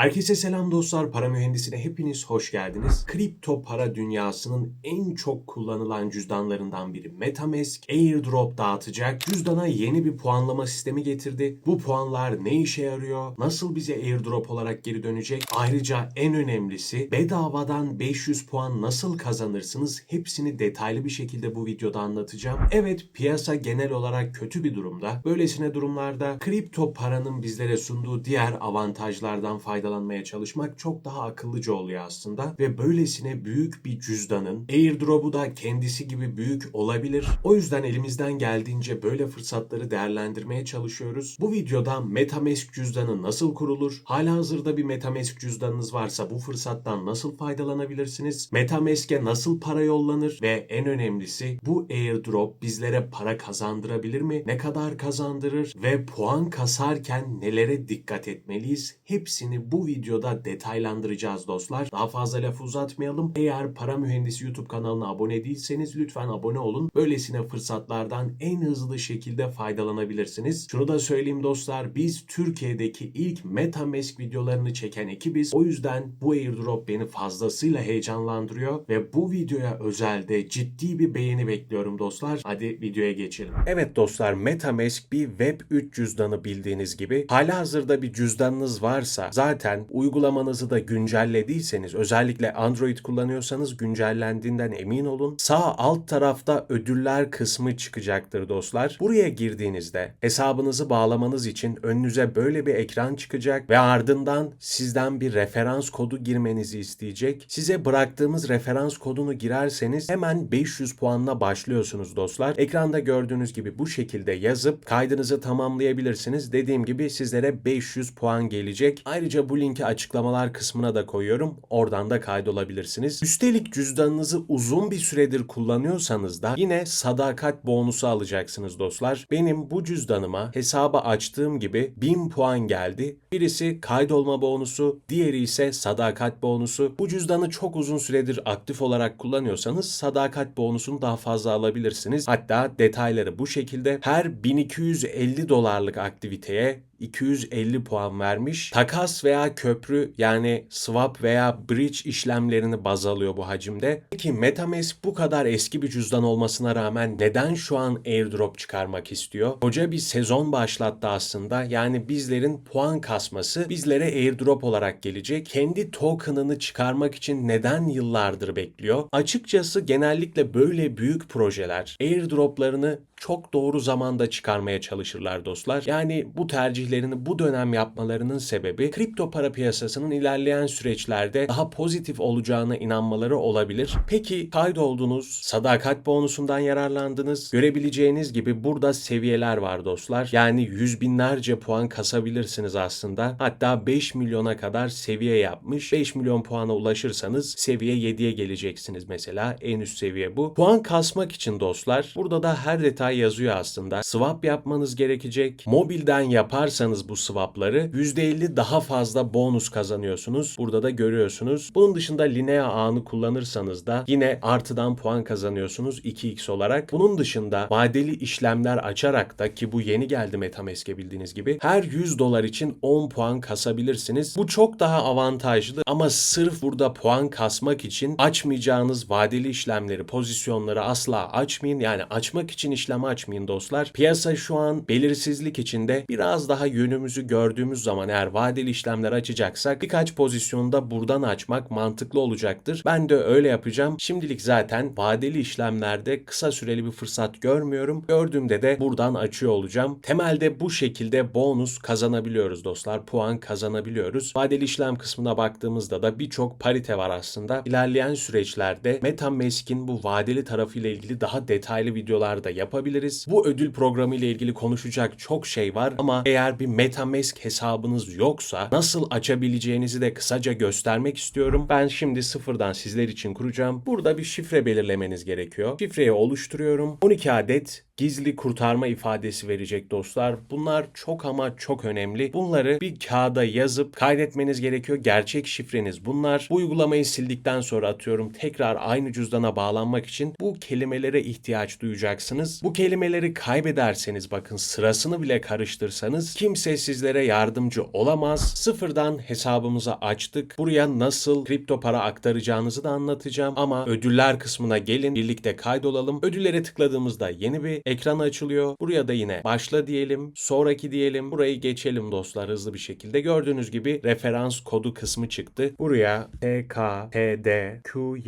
Herkese selam dostlar. Para mühendisine hepiniz hoş geldiniz. Kripto para dünyasının en çok kullanılan cüzdanlarından biri Metamask airdrop dağıtacak. Cüzdana yeni bir puanlama sistemi getirdi. Bu puanlar ne işe yarıyor? Nasıl bize airdrop olarak geri dönecek? Ayrıca en önemlisi bedavadan 500 puan nasıl kazanırsınız? Hepsini detaylı bir şekilde bu videoda anlatacağım. Evet piyasa genel olarak kötü bir durumda. Böylesine durumlarda kripto paranın bizlere sunduğu diğer avantajlardan faydalanmaya çalışmak çok daha akıllıca oluyor aslında ve böylesine büyük bir cüzdanın airdrop'u da kendisi gibi büyük olabilir. O yüzden elimizden geldiğince böyle fırsatları değerlendirmeye çalışıyoruz. Bu videoda Metamask cüzdanı nasıl kurulur? Halihazırda bir Metamask cüzdanınız varsa bu fırsattan nasıl faydalanabilirsiniz? Metamask'e nasıl para yollanır ve en önemlisi bu airdrop bizlere para kazandırabilir mi? Ne kadar kazandırır ve puan kasarken nelere dikkat etmeliyiz? Hepsini bu videoda detaylandıracağız dostlar. Daha fazla lafı uzatmayalım. Eğer Para Mühendisi YouTube kanalına abone değilseniz lütfen abone olun. Böylesine fırsatlardan en hızlı şekilde faydalanabilirsiniz. Şunu da söyleyeyim dostlar. Biz Türkiye'deki ilk Metamask videolarını çeken ekibiz. O yüzden bu airdrop beni fazlasıyla heyecanlandırıyor ve bu videoya özelde ciddi bir beğeni bekliyorum dostlar. Hadi videoya geçelim. Evet dostlar Metamask bir Web 3 cüzdanı bildiğiniz gibi. Halihazırda bir cüzdanınız varsa zaten uygulamanızı da güncellediyseniz özellikle Android kullanıyorsanız güncellendiğinden emin olun. Sağ alt tarafta ödüller kısmı çıkacaktır dostlar. Buraya girdiğinizde hesabınızı bağlamanız için önünüze böyle bir ekran çıkacak ve ardından sizden bir referans kodu girmenizi isteyecek. Size bıraktığımız referans kodunu girerseniz hemen 500 puanla başlıyorsunuz dostlar. Ekranda gördüğünüz gibi bu şekilde yazıp kaydınızı tamamlayabilirsiniz. Dediğim gibi sizlere 500 puan gelecek. Ayrıca bu linki açıklamalar kısmına da koyuyorum. Oradan da kaydolabilirsiniz. Üstelik cüzdanınızı uzun bir süredir kullanıyorsanız da yine sadakat bonusu alacaksınız dostlar. Benim bu cüzdanıma hesabı açtığım gibi 1000 puan geldi. Birisi kaydolma bonusu, diğeri ise sadakat bonusu. Bu cüzdanı çok uzun süredir aktif olarak kullanıyorsanız sadakat bonusunu daha fazla alabilirsiniz. Hatta detayları bu şekilde her 1250 dolarlık aktiviteye 250 puan vermiş. Takas veya köprü yani swap veya bridge işlemlerini baz alıyor bu hacimde. Peki Metamask bu kadar eski bir cüzdan olmasına rağmen neden şu an airdrop çıkarmak istiyor? Koca bir sezon başlattı aslında. Yani bizlerin puan kasması bizlere airdrop olarak gelecek. Kendi token'ını çıkarmak için neden yıllardır bekliyor? Açıkçası genellikle böyle büyük projeler airdroplarını çok doğru zamanda çıkarmaya çalışırlar dostlar. Yani bu tercihlerini bu dönem yapmalarının sebebi kripto para piyasasının ilerleyen süreçlerde daha pozitif olacağına inanmaları olabilir. Peki kaydoldunuz, sadakat bonusundan yararlandınız. Görebileceğiniz gibi burada seviyeler var dostlar. Yani yüz binlerce puan kasabilirsiniz aslında. Hatta 5 milyona kadar seviye yapmış. 5 milyon puana ulaşırsanız seviye 7'ye geleceksiniz mesela. En üst seviye bu. Puan kasmak için dostlar burada da her detay yazıyor aslında. Swap yapmanız gerekecek. Mobilden yaparsanız bu swapları %50 daha fazla bonus kazanıyorsunuz. Burada da görüyorsunuz. Bunun dışında Linea ağını kullanırsanız da yine artıdan puan kazanıyorsunuz 2x olarak. Bunun dışında vadeli işlemler açarak da ki bu yeni geldi Metamask'e bildiğiniz gibi her 100 dolar için 10 puan kasabilirsiniz. Bu çok daha avantajlı ama sırf burada puan kasmak için açmayacağınız vadeli işlemleri, pozisyonları asla açmayın. Yani açmak için işlem açmayın dostlar. Piyasa şu an belirsizlik içinde biraz daha yönümüzü gördüğümüz zaman eğer vadeli işlemler açacaksak birkaç pozisyonda buradan açmak mantıklı olacaktır. Ben de öyle yapacağım. Şimdilik zaten vadeli işlemlerde kısa süreli bir fırsat görmüyorum. Gördüğümde de buradan açıyor olacağım. Temelde bu şekilde bonus kazanabiliyoruz dostlar. Puan kazanabiliyoruz. Vadeli işlem kısmına baktığımızda da birçok parite var aslında. İlerleyen süreçlerde Metamask'in bu vadeli tarafıyla ilgili daha detaylı videolar da yapabiliriz. Bu ödül programı ile ilgili konuşacak çok şey var ama eğer bir Metamask hesabınız yoksa nasıl açabileceğinizi de kısaca göstermek istiyorum. Ben şimdi sıfırdan sizler için kuracağım. Burada bir şifre belirlemeniz gerekiyor. Şifreyi oluşturuyorum. 12 adet gizli kurtarma ifadesi verecek dostlar. Bunlar çok ama çok önemli. Bunları bir kağıda yazıp kaydetmeniz gerekiyor. Gerçek şifreniz bunlar. Bu uygulamayı sildikten sonra atıyorum tekrar aynı cüzdana bağlanmak için bu kelimelere ihtiyaç duyacaksınız. Bu kelimeleri kaybederseniz bakın sırasını bile karıştırsanız kimse sizlere yardımcı olamaz. Sıfırdan hesabımızı açtık. Buraya nasıl kripto para aktaracağınızı da anlatacağım ama ödüller kısmına gelin birlikte kaydolalım. Ödüllere tıkladığımızda yeni bir ekran açılıyor. Buraya da yine başla diyelim, sonraki diyelim. Burayı geçelim dostlar hızlı bir şekilde. Gördüğünüz gibi referans kodu kısmı çıktı. Buraya TKTDQY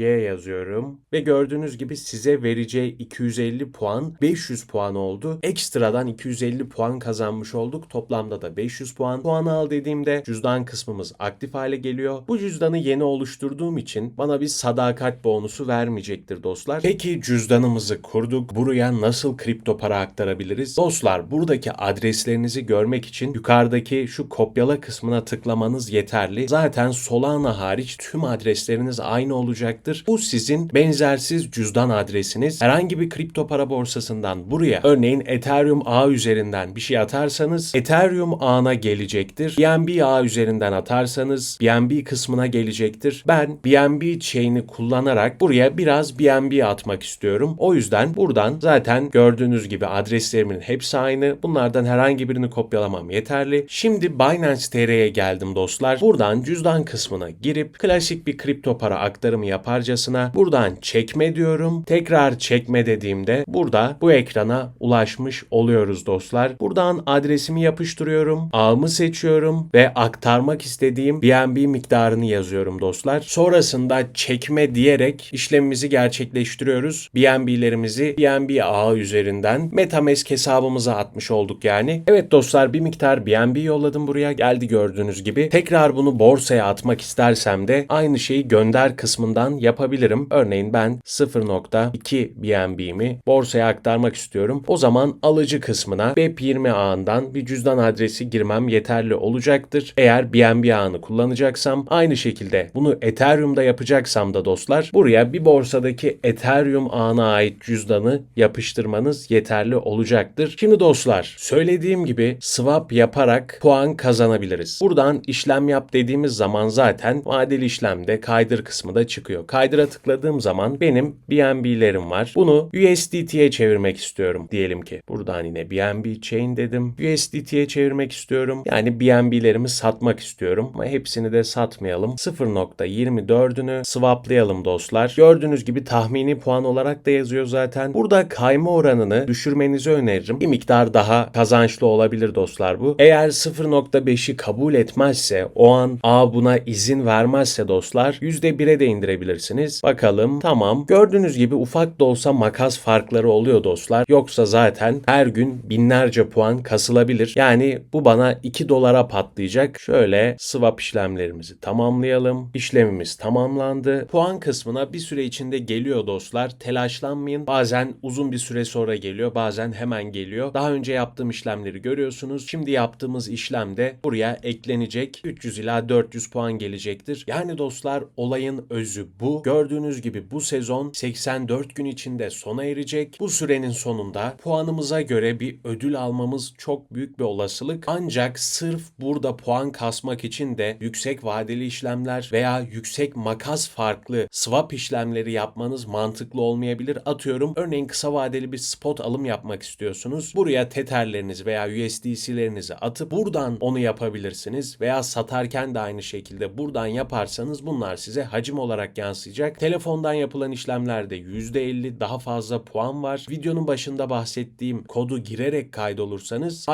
yazıyorum ve gördüğünüz gibi size vereceği 250 puan 500 puan oldu. Ekstradan 250 puan kazanmış olduk. Toplamda da 500 puan. Puanı al dediğimde cüzdan kısmımız aktif hale geliyor. Bu cüzdanı yeni oluşturduğum için bana bir sadakat bonusu vermeyecektir dostlar. Peki cüzdanımızı kurduk. Buraya nasıl kripto para aktarabiliriz? Dostlar buradaki adreslerinizi görmek için yukarıdaki şu kopyala kısmına tıklamanız yeterli. Zaten Solana hariç tüm adresleriniz aynı olacaktır. Bu sizin benzersiz cüzdan adresiniz. Herhangi bir kripto para borsasından buraya örneğin Ethereum ağ üzerinden bir şey atarsanız Ethereum ağına gelecektir. BNB ağ üzerinden atarsanız BNB kısmına gelecektir. Ben BNB chain'i kullanarak buraya biraz BNB atmak istiyorum. O yüzden buradan zaten gördüğünüz gibi adreslerimin hepsi aynı. Bunlardan herhangi birini kopyalamam yeterli. Şimdi Binance TR'ye geldim dostlar. Buradan cüzdan kısmına girip klasik bir kripto para aktarımı yaparcasına buradan çekme diyorum. Tekrar çekme dediğimde burada bu ekrana ulaşmış oluyoruz dostlar. Buradan adresimi yapıştırıyorum. Ağımı seçiyorum ve aktarmak istediğim BNB miktarını yazıyorum dostlar. Sonrasında çekme diyerek işlemimizi gerçekleştiriyoruz. BNB'lerimizi BNB ağı üzerinden Metamask hesabımıza atmış olduk yani. Evet dostlar bir miktar BNB yolladım buraya. Geldi gördüğünüz gibi. Tekrar bunu borsaya atmak istersem de aynı şeyi gönder kısmından yapabilirim. Örneğin ben 0.2 BNB'mi borsaya aktarmak istiyorum. O zaman alıcı kısmına BEP20 ağından bir cüzdan adresi girmem yeterli olacaktır. Eğer BNB ağını kullanacaksam aynı şekilde bunu Ethereum'da yapacaksam da dostlar buraya bir borsadaki Ethereum ağına ait cüzdanı yapıştırmanız yeterli olacaktır. Şimdi dostlar söylediğim gibi swap yaparak puan kazanabiliriz. Buradan işlem yap dediğimiz zaman zaten vadeli işlemde kaydır kısmı da çıkıyor. Kaydıra tıkladığım zaman benim BNB'lerim var. Bunu USDT'ye çevirmek istiyorum diyelim ki. Buradan yine BNB chain dedim. USDT'ye çevirmek istiyorum. Yani BNB'lerimi satmak istiyorum. Ama hepsini de satmayalım. 0.24'ünü swaplayalım dostlar. Gördüğünüz gibi tahmini puan olarak da yazıyor zaten. Burada kayma oranını düşürmenizi öneririm. Bir miktar daha kazançlı olabilir dostlar bu. Eğer 0.5'i kabul etmezse o an A buna izin vermezse dostlar %1'e de indirebilirsiniz. Bakalım tamam. Gördüğünüz gibi ufak da olsa makas farkları oluyor dostlar. Yoksa zaten her gün binlerce puan kasılabilir. Yani bu bana 2 dolara patlayacak. Şöyle swap işlemlerimizi tamamlayalım. İşlemimiz tamamlandı. Puan kısmına bir süre içinde geliyor dostlar. Telaşlanmayın. Bazen uzun bir süre sonra geliyor. Bazen hemen geliyor. Daha önce yaptığım işlemleri görüyorsunuz. Şimdi yaptığımız işlemde buraya eklenecek. 300 ila 400 puan gelecektir. Yani dostlar olayın özü bu. Gördüğünüz gibi bu sezon 84 gün içinde sona erecek. Bu sürenin sonunda puanımıza göre bir ödül almamız çok büyük bir olasılık. Ancak sırf burada puan kasmak için de yüksek vadeli işlemler veya yüksek makas farklı swap işlemleri yapmanız mantıklı olmayabilir. Atıyorum örneğin kısa vadeli bir spot alım yapmak istiyorsunuz. Buraya Tether'lerinizi veya USDC'lerinizi atıp buradan onu yapabilirsiniz veya satarken de aynı şekilde buradan yaparsanız bunlar size hacim olarak yansıyacak. Telefondan yapılan işlemlerde %50 daha fazla puan var. Videonun başında bahsettiğim kodu girerek kaydolursanız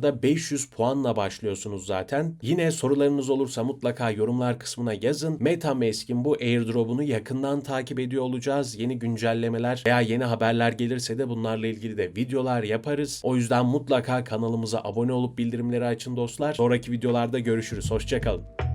halihazırda 500 puanla başlıyorsunuz zaten. Yine sorularınız olursa mutlaka yorumlar kısmına yazın. Metamask'in bu airdrop'unu yakından takip ediyor olacağız. Yeni güncellemeler veya yeni haberler gelirse de bunlarla ilgili de videolar yaparız. O yüzden mutlaka kanalımıza abone olup bildirimleri açın dostlar. Sonraki videolarda görüşürüz. Hoşçakalın.